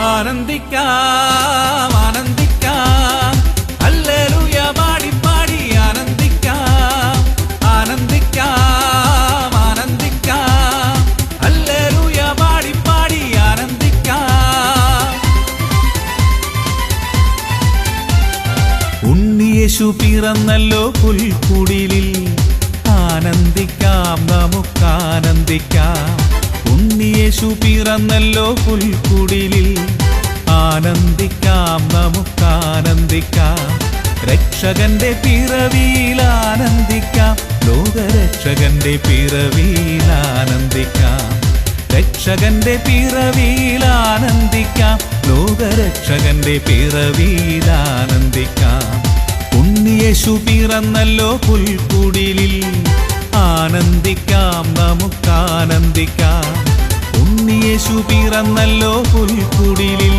ആനന്ദിക്കാം ആനന്ദിക്കാം. Hallelujah പാടി പാടി ആനന്ദിക്കാം. ആനന്ദിക്കാം ആനന്ദിക്കാം. Hallelujah പാടി പാടി ആനന്ദിക്കാം. ഉണ്ണിയേശു പിറന്നല്ലോ പുൽക്കുടിലിൽ ഉണ്ണിയേശു പിറന്നല്ലോ പുൽക്കുടിലിൽ. ആനന്ദിക്കാം നമുക്കാനന്ദിക്കാം. രക്ഷകന്റെ പിറവിയിൽ ആനന്ദിക്കാം. ലോകരക്ഷകന്റെ പിറവിയിൽ ആനന്ദിക്കാം. രക്ഷകന്റെ പിറവിയിൽ ആനന്ദിക്കാം. ലോകരക്ഷകന്റെ പിറവിയിൽ ആനന്ദിക്കാം. ഉണ്ണിയേശു പിറന്നല്ലോ പുൽക്കുടിലിൽ. ആനന്ദിക്കാം നമുക്കാനന്ദിക്കാം. ഉണ്ണിയേശു പിറന്നല്ലോ പുൽക്കുടിലിൽ.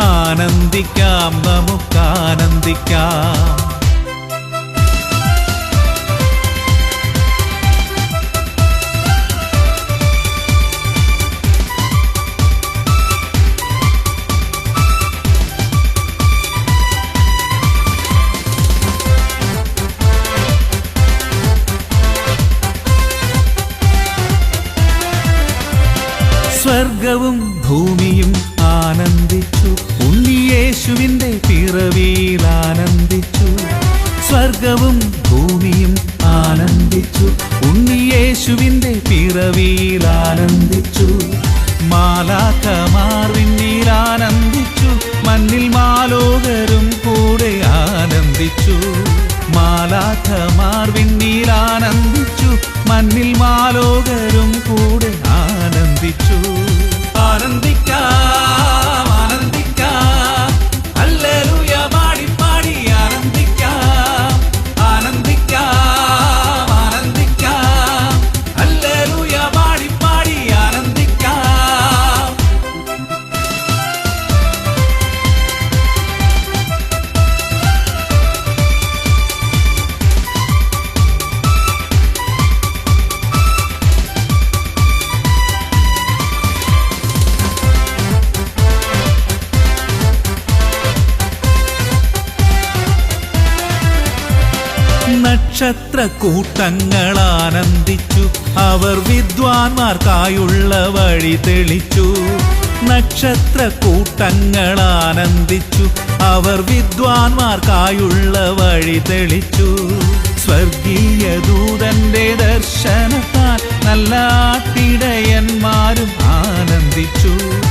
ആനന്ദിക്കാം നമുക്കാനന്ദിക്കാം. സ്വർഗവും ഭൂമിയും ആനന്ദിച്ചു. ഉണ്ണിയേശുവിന്റെ പിറവിയിൽ ആനന്ദിച്ചു. സ്വർഗവും ഭൂമിയും ആനന്ദിച്ചു. ഉണ്ണിയേശുവിന്റെ പിറവിയിൽ ആനന്ദിച്ചു. മാലാക്കമാർ ആനന്ദിച്ചു. മണ്ണിൽ മാലോകരും കൂടെ ആനന്ദിച്ചു. മാലാഖമാർ ആനന്ദിച്ചു. മണ്ണിൽ മാലോകരും കൂടെ ആനന്ദിച്ചു. നക്ഷത്ര കൂട്ടങ്ങൾ ആനന്ദിച്ചു അവർ വിദ്വാൻമാർക്കായുള്ള വഴി തെളിച്ചു. നക്ഷത്ര കൂട്ടങ്ങൾ ആനന്ദിച്ചു അവർ വിദ്വാൻമാർക്കായുള്ള വഴി തെളിച്ചു. സ്വർഗീയ ദൂതന്റെ ദർശനത്താൽ നല്ല ആട്ടിടയന്മാരും ആനന്ദിച്ചു.